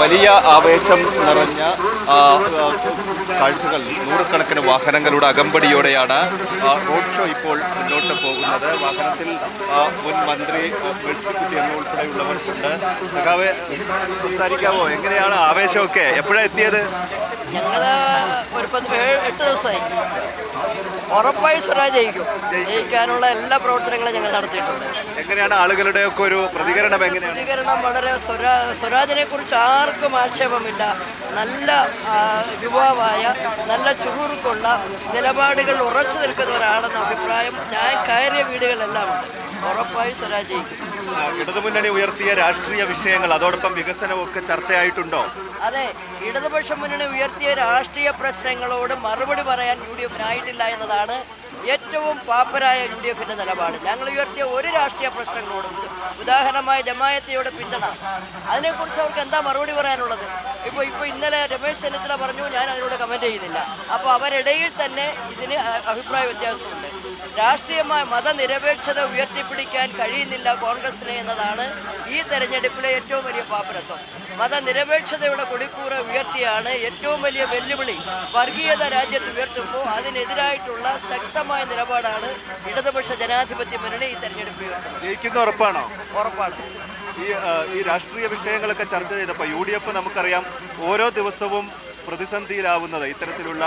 വലിയ ആവേശം നിറഞ്ഞ കാഴ്ചകൾ നൂറുകണക്കിന് വാഹനങ്ങളുടെ അകമ്പടിയോടെയാണ് റോഡ് ഷോ ഇപ്പോൾ മുന്നോട്ട് പോകുന്നത്. വാഹനത്തിൽ മുൻ മന്ത്രി മേഴ്സിക്കുട്ടി എന്ന ഉൾപ്പെടെയുള്ളവർക്കുണ്ട് സഖാവെ സംസാരിക്കാമോ എങ്ങനെയാണ് ആവേശമൊക്കെ? എപ്പോഴാണ് എത്തിയത്? ഞങ്ങൾ ഒരു പത്ത് ഏഴ് എട്ട് ദിവസമായി. ഉറപ്പായി സ്വരാജ് ജയിക്കും. ജയിക്കാനുള്ള എല്ലാ പ്രവർത്തനങ്ങളും ഞങ്ങൾ നടത്തിയിട്ടുണ്ട്. എങ്ങനെയാണ് ആളുകളുടെ ഒക്കെ ഒരു പ്രതികരണം എങ്ങനെയാണ്? പ്രതികരണം വളരെ സ്വരാ സ്വരാജിനെ കുറിച്ച് ആർക്കും ആക്ഷേപമില്ല. നല്ല യുവാവായ നല്ല ചുറുക്കുള്ള നിലപാടുകൾ ഉറച്ചു നിൽക്കുന്ന ഒരാളെന്ന അഭിപ്രായം ഞാൻ കയറിയ വീടുകളിലെല്ലാം ഉണ്ട്. ഉറപ്പായി സ്വരാജ് ജയിക്കും. ഇടതുമുന്നണി ഉയർത്തിയ രാഷ്ട്രീയ വിഷയങ്ങൾ അതോടൊപ്പം വികസനവും ഒക്കെ ചർച്ചയായിട്ടുണ്ടോ? അതെ ഇടതുപക്ഷ മുന്നണി ഉയർത്തിയ രാഷ്ട്രീയ പ്രശ്നങ്ങളോട് മറുപടി പറയാൻ യു ഡി എഫിനായിട്ടില്ല എന്നതാണ് ഏറ്റവും പാപ്പരായ യു ഡി എഫിന്റെ നിലപാട്. ഞങ്ങൾ ഉയർത്തിയ ഒരു രാഷ്ട്രീയ പ്രശ്നങ്ങളോടും ഉദാഹരണമായ ജമായത്തിയുടെ പിന്തുണ. അതിനെക്കുറിച്ച് അവർക്ക് എന്താ മറുപടി പറയാനുള്ളത്? ഇപ്പോൾ ഇപ്പോൾ ഇന്നലെ രമേശ് ചെന്നിത്തല പറഞ്ഞു ഞാൻ അതിനോട് കമന്റ് ചെയ്യുന്നില്ല. അപ്പോൾ അവരിടയിൽ തന്നെ ഇതിന് അഭിപ്രായ വ്യത്യാസമുണ്ട്. രാഷ്ട്രീയമായ മതനിരപേക്ഷത ഉയർത്തിപ്പിടിക്കാൻ കഴിയുന്നില്ല കോൺഗ്രസിന് എന്നതാണ് ഈ തെരഞ്ഞെടുപ്പിലെ ഏറ്റവും വലിയ പാപ്പരത്വം മതനിരപേക്ഷതയുടെ കൊടിക്കൂറ ഉയർത്തിയാണ് ഏറ്റവും വലിയ വെല്ലുവിളി. വർഗീയത രാജ്യത്ത് ഉയർത്തുമ്പോൾ അതിനെതിരായിട്ടുള്ള ശക്തമായ നിലപാടാണ് ഇടതുപക്ഷ ജനാധിപത്യ മുന്നണി ഈ തെരഞ്ഞെടുപ്പ് ഉയർത്തുന്നത്. ഉറപ്പാണോ? ഉറപ്പാണ്. ഈ ഈ രാഷ്ട്രീയ വിഷയങ്ങളൊക്കെ ചർച്ച ചെയ്തപ്പോൾ യു ഡി എഫ് നമുക്കറിയാം ഓരോ ദിവസവും പ്രതിസന്ധിയിലാവുന്നത്. ഇത്തരത്തിലുള്ള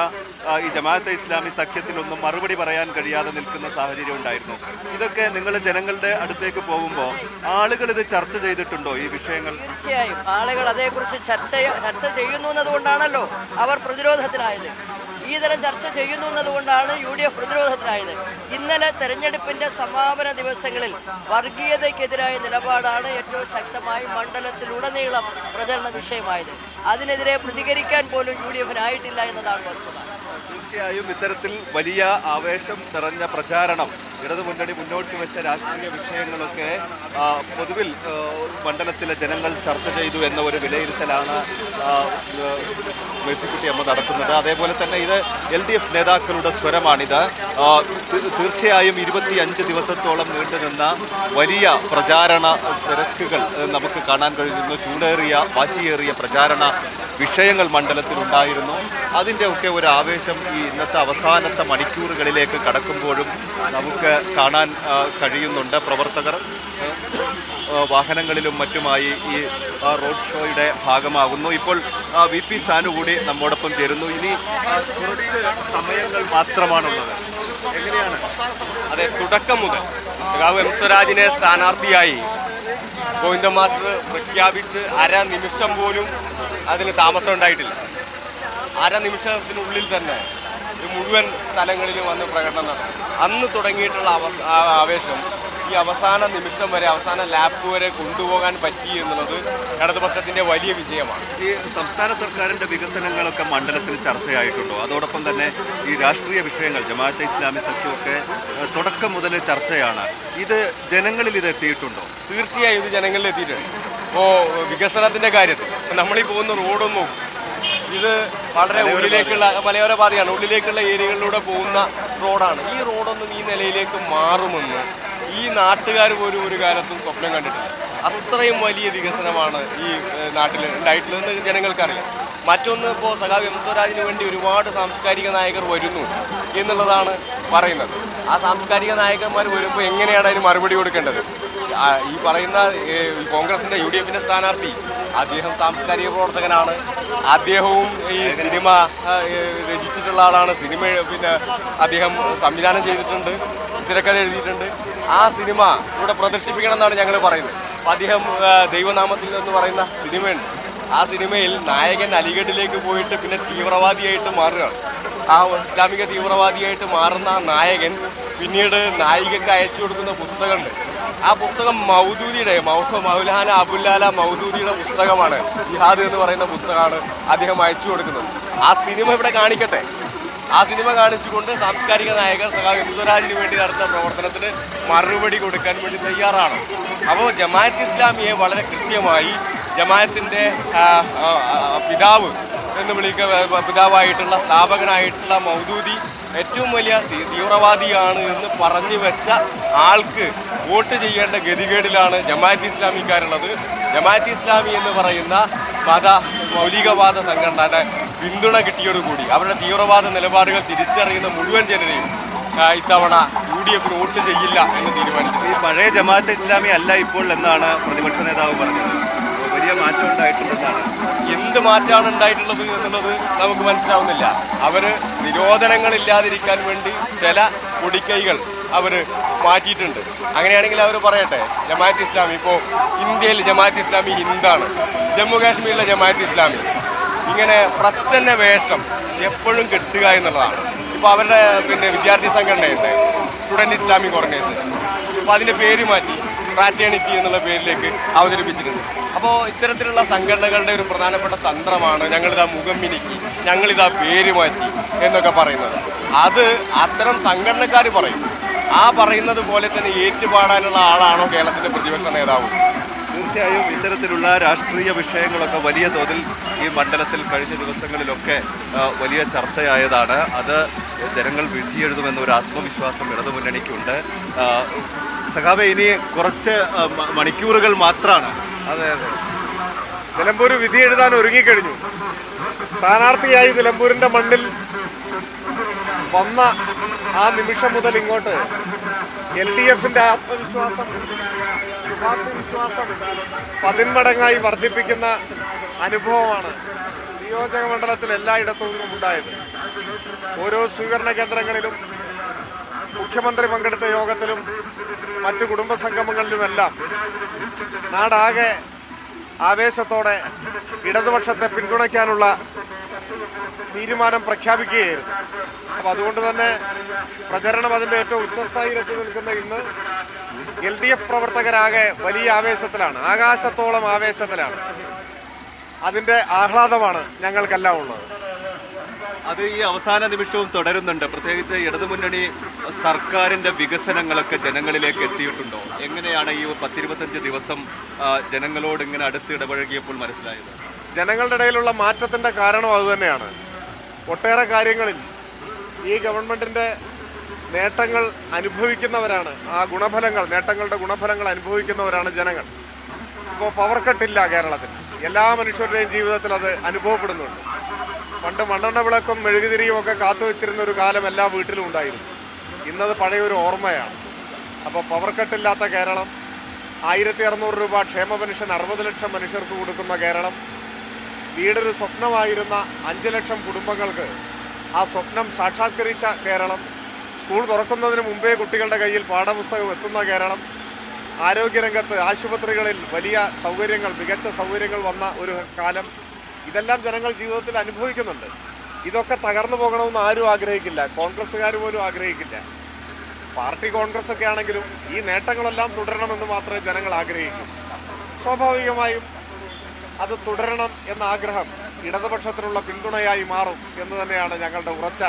ഈ ജമാഅത്തെ ഇസ്ലാമി സഖ്യത്തിലൊന്നും മറുപടി പറയാൻ കഴിയാതെ നിൽക്കുന്ന സാഹചര്യം ഉണ്ടായിരുന്നു. ഇതൊക്കെ നിങ്ങൾ ജനങ്ങളുടെ അടുത്തേക്ക് പോകുമ്പോൾ ആളുകൾ ഇത് ചർച്ച ചെയ്തിട്ടുണ്ടോ ഈ വിഷയങ്ങൾ? തീർച്ചയായും. ആളുകൾ അതേക്കുറിച്ച് ചർച്ച ചർച്ച ചെയ്യുന്നു എന്നതുകൊണ്ടാണല്ലോ അവർ പ്രതിരോധത്തിലായത്. ഈ തരം ചർച്ച ചെയ്യുന്നു എന്നതുകൊണ്ടാണ് യു ഡി എഫ് പ്രതിരോധത്തിലായത്. ഇന്നലെ തെരഞ്ഞെടുപ്പിന്റെ സമാപന ദിവസങ്ങളിൽ വർഗീയതയ്ക്കെതിരായ നിലപാടാണ് ഏറ്റവും ശക്തമായി മണ്ഡലത്തിലുടനീളം പ്രചരണ വിഷയമായത്. അതിനെതിരെ പ്രതികരിക്കാൻ പോലും യു ഡി എഫിനായിട്ടില്ല എന്നതാണ് വസ്തുത. തീർച്ചയായും ഇത്തരത്തിൽ വലിയ ആവേശം നിറഞ്ഞ പ്രചാരണം ഇടതുമുന്നണി മുന്നോട്ട് വെച്ച രാഷ്ട്രീയ വിഷയങ്ങളൊക്കെ പൊതുവിൽ മണ്ഡലത്തിലെ ജനങ്ങൾ ചർച്ച ചെയ്തു എന്ന ഒരു വിലയിരുത്തലാണ് മേഴ്സിക്കുട്ടി അമ്മ നടത്തുന്നത്. അതേപോലെ തന്നെ ഇത് എൽ ഡി എഫ് നേതാക്കളുടെ സ്വരമാണിത്. തീർച്ചയായും ഇരുപത്തി അഞ്ച് ദിവസത്തോളം നീണ്ടുനിന്ന വലിയ പ്രചാരണ തിരക്കുകൾ നമുക്ക് കാണാൻ കഴിയുന്നു. ചൂടേറിയ വാശിയേറിയ പ്രചാരണ വിഷയങ്ങൾ മണ്ഡലത്തിലുണ്ടായിരുന്നു അതിന്റെ ഒക്കെ ഒരു ആവേശം ഈ ഇന്നത്തെ അവസാനത്തെ മണിക്കൂറുകളിലേക്ക് കടക്കുമ്പോഴും നമുക്ക് കാണാൻ കഴിയുന്നുണ്ട്. പ്രവർത്തകർ വാഹനങ്ങളിലും മറ്റുമായി ഈ റോഡ് ഷോയുടെ ഭാഗമാകുന്നു. ഇപ്പോൾ വി പി സാനു കൂടി നമ്മോടൊപ്പം ചേരുന്നു. ഇനി കുറച്ച് സമയങ്ങൾ മാത്രമാണുള്ളത്. എങ്ങനെയാണ്? അതെ തുടക്കം മുതൽ സഖാവ് എം സ്വരാജിനെ സ്ഥാനാർത്ഥിയായി ഗോവിന്ദ മാസ്റ്റർ പ്രഖ്യാപിച്ച് അര നിമിഷം പോലും അതിന് താമസം ഉണ്ടായിട്ടില്ല. അര നിമിഷത്തിനുള്ളിൽ തന്നെ മുഴുവൻ സ്ഥലങ്ങളിലും വന്ന് പ്രകടനം നടത്തും. അന്ന് തുടങ്ങിയിട്ടുള്ള അവസ ആവേശം ഈ അവസാന നിമിഷം വരെ അവസാന ലാപ്പ് വരെ കൊണ്ടുപോകാൻ പറ്റി എന്നുള്ളത് ഇടതുപക്ഷത്തിന്റെ വലിയ വിജയമാണ്. ഈ സംസ്ഥാന സർക്കാരിന്റെ വികസനങ്ങളൊക്കെ മണ്ഡലത്തിൽ ചർച്ചയായിട്ടുണ്ടോ? അതോടൊപ്പം തന്നെ ഈ രാഷ്ട്രീയ വിഷയങ്ങൾ ജമാഅത്തെ ഇസ്ലാമി സഖ്യമൊക്കെ തുടക്കം മുതൽ ചർച്ചയാണ്. ഇത് ജനങ്ങളിൽ ഇത് എത്തിയിട്ടുണ്ടോ? തീർച്ചയായും ഇത് ജനങ്ങളിൽ എത്തിയിട്ടുണ്ട്. ഇപ്പോൾ വികസനത്തിന്റെ കാര്യത്തിൽ നമ്മളീ പോകുന്ന റോഡൊന്നും ഇത് വളരെ ഉള്ളിലേക്കുള്ള മലയോര പാതയാണ്. ഉള്ളിലേക്കുള്ള ഏരിയകളിലൂടെ പോകുന്ന റോഡാണ്. ഈ റോഡൊന്നും ഈ നിലയിലേക്ക് മാറുമെന്ന് ഈ നാട്ടുകാർ പോലും ഒരു കാലത്തും സ്വപ്നം കണ്ടിട്ടില്ല. അത്രയും വലിയ വികസനമാണ് ഈ നാട്ടിൽ ഉണ്ടായിട്ടുള്ളതെന്ന് ജനങ്ങൾക്കറിയാം. മറ്റൊന്ന് ഇപ്പോൾ സഖാവ് എം സ്വരാജിന് വേണ്ടി ഒരുപാട് സാംസ്കാരിക നായകർ വരുന്നു എന്നുള്ളതാണ് പറയുന്നത്. ആ സാംസ്കാരിക നായകന്മാർ വരുമ്പോൾ എങ്ങനെയാണ് അതിന് മറുപടി കൊടുക്കേണ്ടത്? ഈ പറയുന്ന കോൺഗ്രസിന്റെ യു ഡി എഫിന്റെ സ്ഥാനാർത്ഥി അദ്ദേഹം സാംസ്കാരിക പ്രവർത്തകനാണ്. അദ്ദേഹവും ഈ സിനിമ രചിച്ചിട്ടുള്ള ആളാണ്. സിനിമ പിന്നെ അദ്ദേഹം സംവിധാനം ചെയ്തിട്ടുണ്ട് തിരക്കഥ എഴുതിയിട്ടുണ്ട്. ആ സിനിമ ഇവിടെ പ്രദർശിപ്പിക്കണം എന്നാണ് ഞങ്ങൾ പറയുന്നത്. അപ്പം അദ്ദേഹം ദൈവനാമത്തിൽ എന്ന് പറയുന്ന സിനിമയുണ്ട്. ആ സിനിമയിൽ നായകൻ അലിഗഡിലേക്ക് പോയിട്ട് പിന്നെ തീവ്രവാദിയായിട്ട് മാറുകയാണ്. ആ ഇസ്ലാമിക തീവ്രവാദിയായിട്ട് മാറുന്ന നായകൻ പിന്നീട് നായികക്ക് അയച്ചു കൊടുക്കുന്ന പുസ്തകമുണ്ട്. ആ പുസ്തകം മൗദൂദിയുടെ മൗലാന അബുല്ലാല മൗദൂദിയുടെ പുസ്തകമാണ്. ജിഹാദ് എന്ന് പറയുന്ന പുസ്തകമാണ് അദ്ദേഹം അയച്ചു കൊടുക്കുന്നത്. ആ സിനിമ ഇവിടെ കാണിക്കട്ടെ. ആ സിനിമ കാണിച്ചുകൊണ്ട് സാംസ്കാരിക നായകൻ സഖാവ് സ്വരാജിന് വേണ്ടി നടത്തുന്ന പ്രവർത്തനത്തിന് മറുപടി കൊടുക്കാൻ വേണ്ടി തയ്യാറാണ്. അപ്പോൾ ജമാഅത്ത് ഇസ്ലാമിയെ വളരെ കൃത്യമായി ജമാഅത്തിന്റെ പിതാവ് എന്ന് വിളിക്കുന്ന പിതാവായിട്ടുള്ള സ്ഥാപകനായിട്ടുള്ള മൗദൂദി ഏറ്റവും വലിയ തീവ്രവാദിയാണ് എന്ന് പറഞ്ഞു വെച്ച ആൾക്ക് വോട്ട് ചെയ്യേണ്ട ഗതികേടിലാണ് ജമാഅത്ത് ഇസ്ലാമിക്കാരുള്ളത്. ജമാഅത്ത് ഇസ്ലാമി എന്ന് പറയുന്ന മത മൗലികവാദ സംഘടനയുടെ പിന്തുണ കിട്ടിയോടുകൂടി അവരുടെ തീവ്രവാദ നിലപാടുകൾ തിരിച്ചറിയുന്ന മുഴുവൻ ജനതയും ഇത്തവണ യു ഡി എഫിന് വോട്ട് ചെയ്യില്ല എന്ന് തീരുമാനിച്ചു ഈ പഴയ ജമാഅത്ത് ഇസ്ലാമി അല്ല ഇപ്പോൾ എന്നാണ് പ്രതിപക്ഷ നേതാവ് പറഞ്ഞത്. വലിയ മാറ്റം ഉണ്ടായിട്ടുണ്ടെന്നാണ്. എന്ത് മാറ്റമാണ് ഉണ്ടായിട്ടുള്ളത് എന്നുള്ളത് നമുക്ക് മനസ്സിലാവുന്നില്ല. അവർ നിരോധനങ്ങൾ ഇല്ലാതിരിക്കാൻ വേണ്ടി ചില പൊടിക്കൈകൾ അവർ മാറ്റിയിട്ടുണ്ട്. അങ്ങനെയാണെങ്കിൽ അവർ പറയട്ടെ ജമാഅത്ത് ഇസ്ലാമി ഇപ്പോൾ ഇന്ത്യയിൽ ജമാഅത്ത് ഇസ്ലാമി ഹിന്ദാണ് ജമ്മു കാശ്മീരിലെ ജമാഅത്ത് ഇസ്ലാമി. ഇങ്ങനെ പ്രച്ഛന്ന വേഷം എപ്പോഴും കിട്ടുക എന്നുള്ളതാണ്. ഇപ്പോൾ അവരുടെ പിന്നെ വിദ്യാർത്ഥി സംഘടനയുണ്ട് സ്റ്റുഡന്റ് ഇസ്ലാമിക് ഓർഗനൈസേഷൻ. അപ്പോൾ അതിന്റെ പേര് മാറ്റി ഫ്രാറ്റേണിറ്റി എന്നുള്ള പേരിലേക്ക് അവതരിപ്പിച്ചിട്ടുണ്ട്. അപ്പോൾ ഇത്തരത്തിലുള്ള സംഘടനകളുടെ ഒരു പ്രധാനപ്പെട്ട തന്ത്രമാണ് ഞങ്ങളിതാ മുഖം മിനുക്കി ഞങ്ങളിതാ പേര് മാറ്റി എന്നൊക്കെ പറയുന്നത്. അത് അത്തരം സംഘടനക്കാർ പറയും. ആ പറയുന്നത് പോലെ തന്നെ ഏറ്റുപാടാനുള്ള ആളാണോ കേരളത്തിന്റെ പ്രതിപക്ഷ നേതാവ്? തീർച്ചയായും ഇത്തരത്തിലുള്ള രാഷ്ട്രീയ വിഷയങ്ങളൊക്കെ വലിയ തോതിൽ ഈ മണ്ഡലത്തിൽ കഴിഞ്ഞ ദിവസങ്ങളിലൊക്കെ വലിയ ചർച്ചയായതാണ്. അത് ജനങ്ങൾ വിധിയെഴുതുമെന്ന ഒരു ആത്മവിശ്വാസം ഇടതുമുന്നണിക്കുണ്ട്. മുന്നണിക്കുണ്ട് സഖാവെ ഇനി കുറച്ച് മണിക്കൂറുകൾ മാത്രമാണ് അതെ അതെ. നിലമ്പൂർ വിധി എഴുതാൻ ഒരുങ്ങിക്കഴിഞ്ഞു. സ്ഥാനാർത്ഥിയായി നിലമ്പൂരിന്റെ മണ്ണിൽ വന്ന ആ നിമിഷം മുതൽ ഇങ്ങോട്ട് എൽ ഡി എഫിന്റെ ആത്മവിശ്വാസം ശുഭാപ്തിവിശ്വാസം പതിന്മടങ്ങായി വർദ്ധിപ്പിക്കുന്ന അനുഭവമാണ് നിയോജക മണ്ഡലത്തിൽ എല്ലായിടത്തു നിന്നും ഉണ്ടായത്. ഓരോ സ്വീകരണ കേന്ദ്രങ്ങളിലും മുഖ്യമന്ത്രി പങ്കെടുത്ത യോഗത്തിലും മറ്റു കുടുംബ സംഗമങ്ങളിലുമെല്ലാം നാടാകെ ആവേശത്തോടെ ഇടതുപക്ഷത്തെ പിന്തുണയ്ക്കാനുള്ള തീരുമാനം പ്രഖ്യാപിക്കുകയായിരുന്നു. അപ്പോൾ അതുകൊണ്ട് തന്നെ പ്രചരണം അതിന്റെ ഏറ്റവും ഉച്ചസ്ഥായിലെത്തി നിൽക്കുന്ന ഇന്ന് എൽ ഡി എഫ് പ്രവർത്തകരാകെ വലിയ ആവേശത്തിലാണ്. ആകാശത്തോളം ആവേശത്തിലാണ്. അതിന്റെ ആഹ്ലാദമാണ് ഞങ്ങൾക്കെല്ലാം ഉള്ളത്. അത് ഈ അവസാന നിമിഷവും തുടരുന്നുണ്ട്. പ്രത്യേകിച്ച് ഇടതുമുന്നണി സർക്കാരിന്റെ വികസനങ്ങളൊക്കെ ജനങ്ങളിലേക്ക് എത്തിയിട്ടുണ്ടോ? എങ്ങനെയാണ് ഈ പത്തിരുപത്തഞ്ച് ദിവസം ജനങ്ങളോട് ഇങ്ങനെ അടുത്ത് ഇടപഴകിയപ്പോൾ മനസ്സിലായത്? ജനങ്ങളുടെ ഇടയിലുള്ള മാറ്റത്തിന്റെ കാരണം അതുതന്നെയാണ് ഒട്ടേറെ കാര്യങ്ങളിൽ ഈ ഗവൺമെന്റിന്റെ നേട്ടങ്ങൾ അനുഭവിക്കുന്നവരാണ് ആ ഗുണഫലങ്ങൾ നേട്ടങ്ങളുടെ ഗുണഫലങ്ങൾ അനുഭവിക്കുന്നവരാണ് ജനങ്ങൾ. ഇപ്പോൾ പവർ കട്ടില്ല കേരളത്തിൽ. എല്ലാ മനുഷ്യരുടെയും ജീവിതത്തിൽ അത് അനുഭവപ്പെടുന്നുണ്ട്. പണ്ട് മണ്ണെണ്ണ വിളക്കും മെഴുകുതിരിയും ഒക്കെ കാത്തു വെച്ചിരുന്ന ഒരു കാലം എല്ലാ വീട്ടിലും ഉണ്ടായിരുന്നു. ഇന്നത് പഴയൊരു ഓർമ്മയാണ്. അപ്പോൾ പവർ കട്ടില്ലാത്ത കേരളം ആയിരത്തി അറുന്നൂറ് രൂപ ക്ഷേമ പെൻഷൻ അറുപത് ലക്ഷം മനുഷ്യർക്ക് കൊടുക്കുന്ന കേരളം വീടൊരു സ്വപ്നമായിരുന്ന അഞ്ച് ലക്ഷം കുടുംബങ്ങൾക്ക് ആ സ്വപ്നം സാക്ഷാത്കരിച്ച കേരളം സ്കൂൾ തുറക്കുന്നതിന് മുമ്പേ കുട്ടികളുടെ കയ്യിൽ പാഠപുസ്തകം എത്തുന്ന കേരളം ആരോഗ്യരംഗത്ത് ആശുപത്രികളിൽ വലിയ സൗകര്യങ്ങൾ മികച്ച സൗകര്യങ്ങൾ വന്ന ഒരു കാലം ഇതെല്ലാം ജനങ്ങൾ ജീവിതത്തിൽ അനുഭവിക്കുന്നുണ്ട്. ഇതൊക്കെ തകർന്നു പോകണമെന്ന് ആരും ആഗ്രഹിക്കില്ല. കോൺഗ്രസ്സുകാർ പോലും ആഗ്രഹിക്കില്ല. പാർട്ടി കോൺഗ്രസ് ഒക്കെ ആണെങ്കിലും ഈ നേട്ടങ്ങളെല്ലാം തുടരണമെന്ന് മാത്രമേ ജനങ്ങൾ ആഗ്രഹിക്കൂ. സ്വാഭാവികമായും അത് തുടരണം എന്ന ആഗ്രഹം ഇടതുപക്ഷത്തിനുള്ള പിന്തുണയായി മാറും എന്ന് തന്നെയാണ് ഞങ്ങളുടെ ഉറച്ച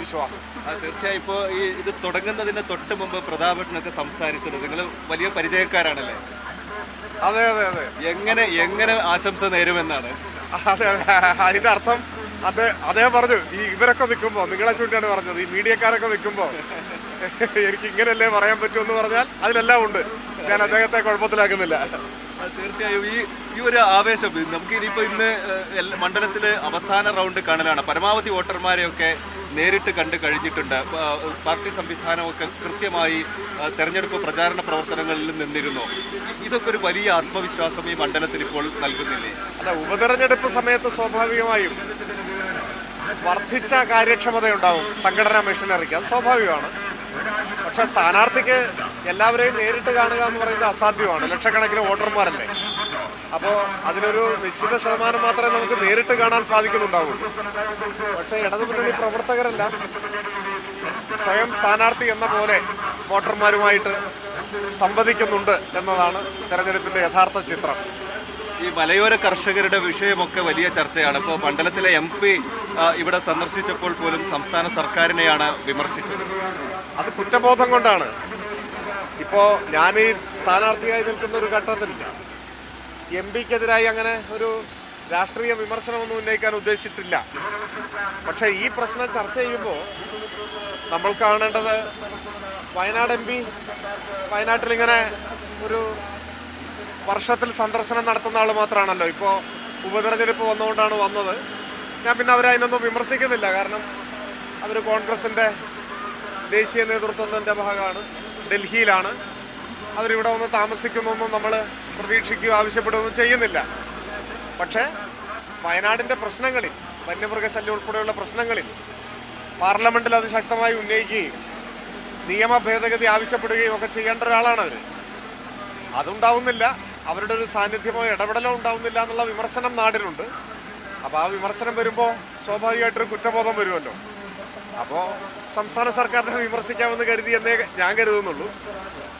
വിശ്വാസം. തീർച്ചയായും. ഇപ്പോൾ ഈ ഇത് തുടങ്ങുന്നതിന് തൊട്ട് മുമ്പ് പ്രതാപേട്ടനൊക്കെ സംസാരിച്ചത് നിങ്ങൾ വലിയ പരിചയക്കാരാണല്ലേ? അതെ അതെ അതെ. എങ്ങനെ എങ്ങനെ ആശംസ നേരുമെന്നാണ്? അതെ അതെ അതിന്റെ അർത്ഥം അത് അദ്ദേഹം പറഞ്ഞു ഈ ഇവരൊക്കെ നിൽക്കുമ്പോൾ നിങ്ങളെ ചൂണ്ടിയാണ് പറഞ്ഞത് ഈ മീഡിയക്കാരൊക്കെ നിൽക്കുമ്പോൾ എനിക്ക് ഇങ്ങനെയല്ലേ പറയാൻ പറ്റൂ എന്ന് പറഞ്ഞാൽ അതിലെല്ലാം ഉണ്ട്. ഞാൻ അദ്ദേഹത്തെ കുഴപ്പത്തിലാക്കുന്നില്ല. തീർച്ചയായും ഈ ഈ ഒരു ആവേശം നമുക്ക് ഇനിയിപ്പോൾ ഇന്ന് മണ്ഡലത്തിലെ അവസാന റൗണ്ട് കാണലാണ്. പരമാവധി വോട്ടർമാരെയൊക്കെ നേരിട്ട് കണ്ട് കഴിഞ്ഞിട്ടുണ്ട്. പാർട്ടി സംവിധാനമൊക്കെ കൃത്യമായി തെരഞ്ഞെടുപ്പ് പ്രചാരണ പ്രവർത്തനങ്ങളിൽ നിന്നിരുന്നു. ഇതൊക്കെ ഒരു വലിയ ആത്മവിശ്വാസം ഈ മണ്ഡലത്തിൽ ഇപ്പോൾ നൽകുന്നില്ലേ? അല്ല ഉപതെരഞ്ഞെടുപ്പ് സമയത്ത് സ്വാഭാവികമായും വർദ്ധിച്ച കാര്യക്ഷമതയുണ്ടാവും സംഘടനാ മെഷീനറിക്ക്. അത് സ്വാഭാവികമാണ്. പക്ഷെ സ്ഥാനാർത്ഥിക്ക് എല്ലാവരെയും നേരിട്ട് കാണുക എന്ന് പറയുന്നത് അസാധ്യമാണ്. ലക്ഷക്കണക്കിന് വോട്ടർമാരല്ലേ? അപ്പോൾ അതിനൊരു നിശ്ചിത ശതമാനം മാത്രമേ നമുക്ക് നേരിട്ട് കാണാൻ സാധിക്കുന്നുണ്ടാവുള്ളൂ. പക്ഷേ ഇടതുമുന്നണി പ്രവർത്തകരെല്ലാം. സ്വയം സ്ഥാനാർത്ഥി എന്ന പോലെ വോട്ടർമാരുമായിട്ട് സംവദിക്കുന്നുണ്ട് എന്നതാണ് തെരഞ്ഞെടുപ്പിന്റെ യഥാർത്ഥ ചിത്രം. ഈ മലയോര കർഷകരുടെ വിഷയമൊക്കെ വലിയ ചർച്ചയാണ്. ഇപ്പോൾ മണ്ഡലത്തിലെ എം പി ഇവിടെ സന്ദർശിച്ചപ്പോൾ പോലും സംസ്ഥാന സർക്കാരിനെയാണ് വിമർശിച്ചത്. അത് കുറ്റബോധം കൊണ്ടാണ്. ഇപ്പോൾ ഞാൻ ഈ സ്ഥാനാർത്ഥിയായി നിൽക്കുന്ന ഒരു ഘട്ടത്തിൽ എം പിക്കെതിരായി അങ്ങനെ ഒരു രാഷ്ട്രീയ വിമർശനമൊന്നും ഉന്നയിക്കാൻ ഉദ്ദേശിച്ചിട്ടില്ല. പക്ഷേ ഈ പ്രശ്നം ചർച്ച ചെയ്യുമ്പോൾ നമ്മൾ കാണേണ്ടത് വയനാട് എം പി വയനാട്ടിൽ ഇങ്ങനെ ഒരു വർഷത്തിൽ സന്ദർശനം നടത്തുന്ന ആൾ മാത്രമാണല്ലോ. ഇപ്പോൾ ഉപതെരഞ്ഞെടുപ്പ് വന്നുകൊണ്ടാണ് വന്നത്. ഞാൻ പിന്നെ അവരെ അതിനൊന്നും വിമർശിക്കുന്നില്ല. കാരണം അവർ കോൺഗ്രസിന്റെ ദേശീയ നേതൃത്വത്തിന്റെ ഭാഗമാണ് ഡൽഹിയിലാണ്. അവരിവിടെ വന്ന് താമസിക്കുന്നൊന്നും നമ്മൾ പ്രതീക്ഷിക്കുകയോ ആവശ്യപ്പെടുകയൊന്നും ചെയ്യുന്നില്ല. പക്ഷേ വയനാടിന്റെ പ്രശ്നങ്ങളിൽ വന്യമൃഗശല്യം ഉൾപ്പെടെയുള്ള പ്രശ്നങ്ങളിൽ പാർലമെന്റിൽ അത് ശക്തമായി ഉന്നയിക്കുകയും നിയമ ഭേദഗതി ആവശ്യപ്പെടുകയും ഒക്കെ ചെയ്യേണ്ട ഒരാളാണ് അവർ അതുണ്ടാവുന്നില്ല. അവരുടെ ഒരു സാന്നിധ്യമോ ഇടപെടലോ ഉണ്ടാവുന്നില്ല എന്നുള്ള വിമർശനം നാടിനുണ്ട്. അപ്പോൾ ആ വിമർശനം വരുമ്പോൾ സ്വാഭാവികമായിട്ടൊരു കുറ്റബോധം വരുമല്ലോ. അപ്പോൾ സംസ്ഥാന സർക്കാരിനെ വിമർശിക്കാമെന്ന് കരുതി എന്നേ ഞാൻ കരുതുന്നുള്ളൂ.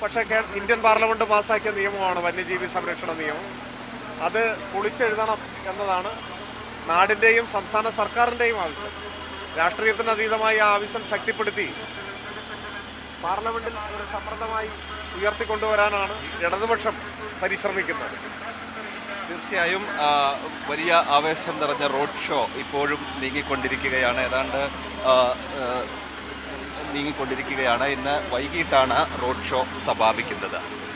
പക്ഷേ ഇന്ത്യൻ പാർലമെന്റ് പാസ്സാക്കിയ നിയമമാണ് വന്യജീവി സംരക്ഷണ നിയമം. അത് പൊളിച്ചെഴുതണം എന്നതാണ് നാടിന്റെയും സംസ്ഥാന സർക്കാരിന്റെയും ആവശ്യം. രാഷ്ട്രീയത്തിന് അതീതമായി ആ ആവശ്യം ശക്തിപ്പെടുത്തി പാർലമെന്റിൽ ഒരു സമ്മർദ്ദമായി ഉയർത്തിക്കൊണ്ടുവരാനാണ് ഇടതുപക്ഷം പരിശ്രമിക്കുന്നത്. തീർച്ചയായും വലിയ ആവേശം നിറഞ്ഞ റോഡ് ഷോ ഇപ്പോഴും നീങ്ങിക്കൊണ്ടിരിക്കുകയാണ്. ഏതാണ്ട് നീങ്ങിക്കൊണ്ടിരിക്കുകയാണ്. ഇന്ന് വൈകിട്ടാണ് റോഡ് ഷോ സമാപിക്കുന്നത്.